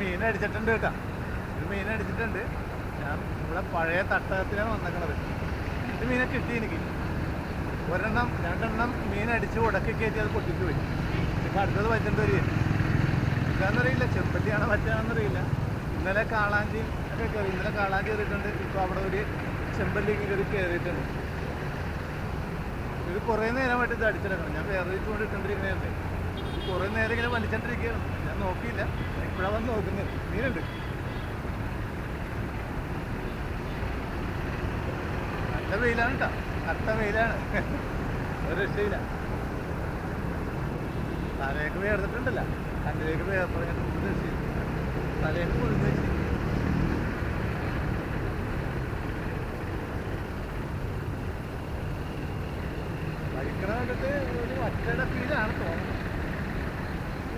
മീൻ അടിച്ചിട്ടുണ്ട് കേട്ടോ. ഒരു മീൻ അടിച്ചിട്ടുണ്ട്. ഞാൻ ഇവിടെ പഴയ തട്ടകത്തിലാണ് വന്നേക്കണത്. രണ്ട് മീനെ കിട്ടി എനിക്ക്. ഒരെണ്ണം രണ്ടെണ്ണം മീൻ അടിച്ച് ഉടക്കി കയറ്റി അത് പൊട്ടിച്ചു പോയി. ഇപ്പം അടുത്തത് പറ്റേണ്ടി വരിക എന്താണെന്നറിയില്ല ചെമ്പല്ലിയാണോ പറ്റാണെന്നറിയില്ല ഇന്നലെ കാളാഞ്ചി ഒക്കെ കയറി ഇന്നലെ കാളാഞ്ചി കയറിയിട്ടുണ്ട്. ഇപ്പോൾ അവിടെ ഒരു ചെമ്പല്ലി കയറി കയറിയിട്ടുണ്ട്. ഇത് കുറേ നേരമായിട്ട് ഇത് അടിച്ചിടക്കണം. ഞാൻ വേറെ കൊണ്ടിട്ടുണ്ടിരിക്കുന്നതല്ലേ? ഇത് കുറേ നേരം ഇങ്ങനെ വലിച്ചോണ്ടിരിക്കുകയാണ്. ഞാൻ നോക്കിയില്ല. ഇപ്പോഴാണ് വന്ന് നോക്കുന്നത്. മീനുണ്ട് നല്ല വെയിലാണ് കേട്ടോ കറുത്ത വെയിലാണ്. ഒരു രക്ഷയില്ല. തലയൊക്കെ വേർത്തിട്ടുണ്ടല്ല കണ്ണിലേക്ക് വേർപ്പറഞ്ഞിട്ട് ഒരു രക്ഷയില്ല. തലയൊക്കെ പോയി വെച്ച് കഴിക്കണ കണ്ടിട്ട് ഒരു ഒറ്റയുടെ ഫീലാണ് തോന്നുന്നത് ഊരിയ കുരി ഞാൻ ഇവിടെ തന്നെ ഞാൻ കുരി കിട്ടൂല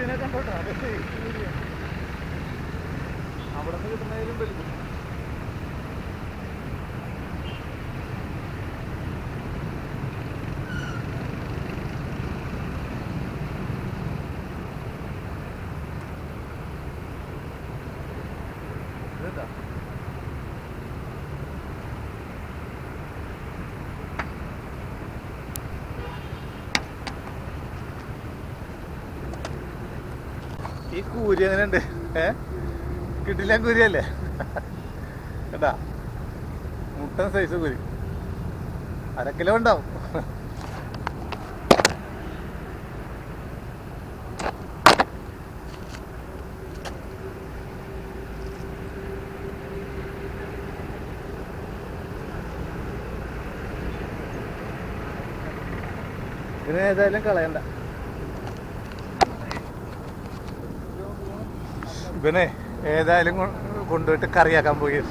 സൂര്യനെ കണ്ടോട്ടോ? അവിടെ നിന്ന് കിട്ടുന്നതിലും വലുത്. ഈ കൂരി എങ്ങനെയുണ്ട്? ഏ? കിട്ടില്ല കൂരിയല്ലേ? കേട്ടാ മുട്ടൻ സൈസ് കൂരി. അര കിലോ ഉണ്ടാവും. ഇതിനെ ഏതായാലും കളയണ്ട. ഇവനെ ഏതായാലും കൊണ്ടുപോയിട്ട് കറിയാക്കാൻ പോയി.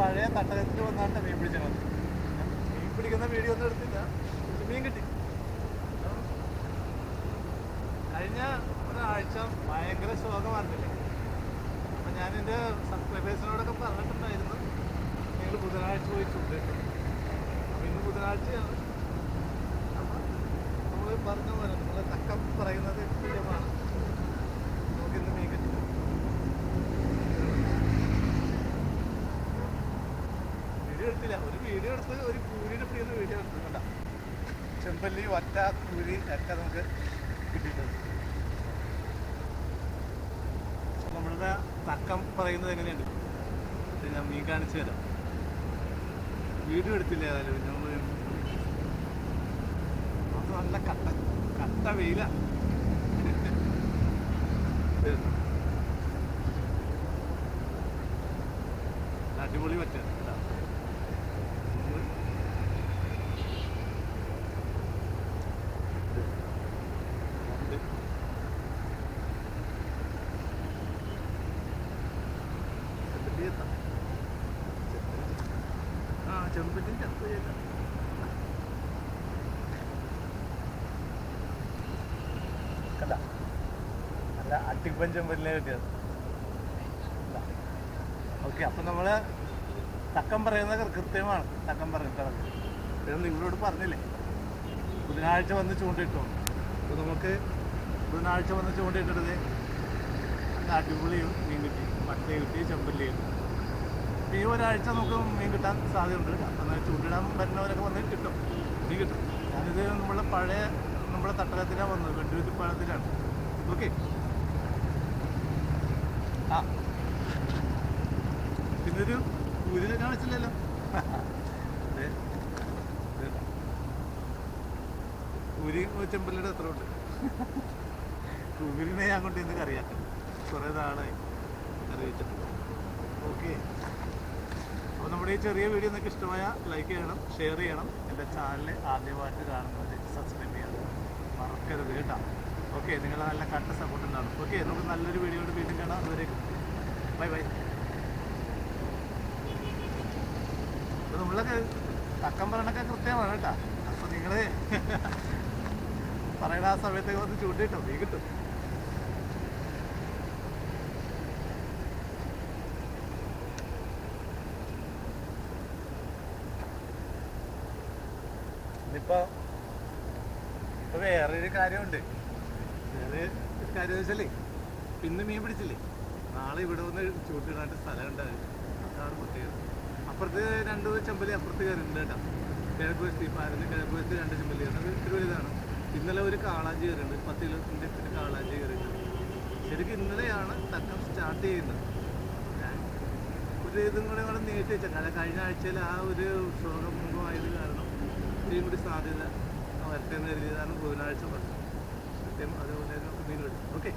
പഴയ തട്ടകത്തിൽ വന്നാണ് മീൻ പിടിച്ചത്. മീൻ പിടിക്കുന്ന വീഡിയോ ഒന്നും എടുത്തില്ല. മീൻ കിട്ടി. കഴിഞ്ഞ ഒരാഴ്ച ഭയങ്കര ശോകമായിരുന്നില്ലേ അപ്പം ഞാൻ എന്റെ സബ്സ്ക്രൈബേഴ്സിനോടൊക്കെ പറഞ്ഞിട്ടുണ്ടായിരുന്നു. നിങ്ങൾ ബുധനാഴ്ച പോയി ചൂണ്ടിട്ടു അപ്പം ഇന്ന് ബുധനാഴ്ചയാണ്. അപ്പം നമ്മൾ പറഞ്ഞ പോലെ നമ്മൾ തക്കം പറയുന്നത് തുല്യമാണ് നമുക്കിന്ന് മീൻ വീഡിയോ എടുത്തില്ല. ഒരു വീഡിയോ എടുത്ത് ഒരു കൂലിയുടെ പിടിക്കുന്ന വീഡിയോ എടുത്തു കണ്ട? ചെമ്പല്ലി ഒറ്റ കൂലി ഒക്കെ നമുക്ക് കിട്ടിയിട്ടുണ്ട് നമ്മളുടെ തക്കം പറയുന്നത് എങ്ങനെയുണ്ട്? ഞാൻ മീൻ കാണിച്ചു തരാം. വീഡിയോ എടുത്തില്ല ഏതായാലും? നമ്മൾ അത് നല്ല കട്ട കട്ട വെയില. ആ ചെമ്പറ്റിൻ ചത്തു ചെയ്ത കണ്ട നല്ല അട്ടിപ്പൻ ചെമ്പലിനെ കിട്ടിയത് ഓക്കെ അപ്പം നമ്മൾ തക്കം പറയുന്നത് കൃത്യമാണ്. തക്കം പറയുന്നത് ഇത് നിങ്ങളോട് പറഞ്ഞില്ലേ? ബുധനാഴ്ച വന്ന് ചൂണ്ടിട്ടു? അപ്പോൾ നമുക്ക് ബുധനാഴ്ച വന്ന് ചൂണ്ടിട്ടത് അടിപൊളിയും അടിപൊളി മീൻ കിട്ടി. പട്ട കിട്ടി ചെമ്പല്ലി കിട്ടി. ഈ ഒരാഴ്ച നമുക്ക് മീൻ കിട്ടാൻ സാധ്യതയുണ്ട്. അപ്പം ചൂണ്ടിടാൻ വരുന്നവരൊക്കെ വന്ന് കിട്ടും. മീൻ കിട്ടും. ഞാനിത് നമ്മളെ പഴയ നമ്മുടെ തട്ടകത്തിലാണ് വന്നത്. വെണ്ടുരുത്തിപ്പാളത്തിലാണ് ഓക്കെ. ആ. പിന്നൊരു കൂലിനെ കാണിച്ചില്ലല്ലോ. ഊരി ചെമ്പലിയുടെ എത്ര ഉണ്ട്. കൂരിനെ ഞാൻ കൊണ്ട് ഇന്ന് കറിയാക്കാം കുറേ നാളായി. അറിയിച്ചിട്ടുണ്ട് ഓക്കെ. അപ്പോൾ നമ്മുടെ ഈ ചെറിയ വീഡിയോ നിങ്ങൾക്ക് ഇഷ്ടമായ ലൈക്ക് ചെയ്യണം ഷെയർ ചെയ്യണം. എന്റെ ചാനൽ ആദ്യമായിട്ട് കാണുന്നത് സബ്സ്ക്രൈബ് ചെയ്യണം മറക്കരുത് കേട്ടോ. ഓക്കെ നിങ്ങൾ നല്ല കട്ട സപ്പോർട്ട് ഉണ്ടാവും ഓക്കെ നമുക്ക് നല്ലൊരു വീഡിയോ വീണ്ടും കാണാം. അതുവരേക്കും. ബൈ ബൈ അപ്പോൾ നമ്മളൊക്കെ തക്കം പറയണൊക്കെ കൃത്യമാണ് കേട്ടോ. അപ്പോൾ നിങ്ങൾ പറയുന്ന ആ സമയത്തൊക്കെ വന്ന് ചൂണ്ടിട്ടോ നീ കിട്ടും. ഇനിയിപ്പോ ഇപ്പൊ വേറൊരു കാര്യമുണ്ട്. വേറെ ഒരു കാര്യം വെച്ചാലേ പിന്നെ മീൻ പിടിച്ചില്ലേ? നാളെ ഇവിടെ വന്ന് ചൂട്ടിടാണ്ട് സ്ഥലം ഉണ്ടാവും അതാണ് പ്രത്യേകത അപ്പുറത്ത് രണ്ട് ചെമ്പലി അപ്പുറത്ത് കയറിയിട്ടുണ്ട് കേട്ടോ. കിഴക്ക് വശത്ത് ഈ പാരന് കിഴക്ക് വശത്ത് രണ്ട് ചെമ്പലി കയറുന്നത് ഇത്തിരി വലുതാണ്. ഇന്നലെ ഒരു കാളാഞ്ചി കയറിയിട്ടുണ്ട്. പത്ത് കിലോത്തിന്റെ പിന്നെ കാളാഞ്ചി കയറിയിട്ടുണ്ട്. ശരിക്കും ഇന്നലെയാണ് തക്കം സ്റ്റാർട്ട് ചെയ്യുന്നത്. ഒരു ഇതും കൂടെ കൂടെ നീട്ടി വെച്ചാൽ കഴിഞ്ഞ ആഴ്ചയിൽ ആ ഒരു ക്ഷോഭമുഖമായത് കാരണം ഇത്രയും കൂടി സാധ്യത വരട്ടെ എന്ന് കരുതിയതാണ് ബുധനാഴ്ച പറഞ്ഞത്. കൃത്യം അതുപോലെ നമുക്ക് മീൻ കിട്ടും ഓക്കെ.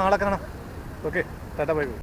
നാളെ കാണാം. Okay tata bye.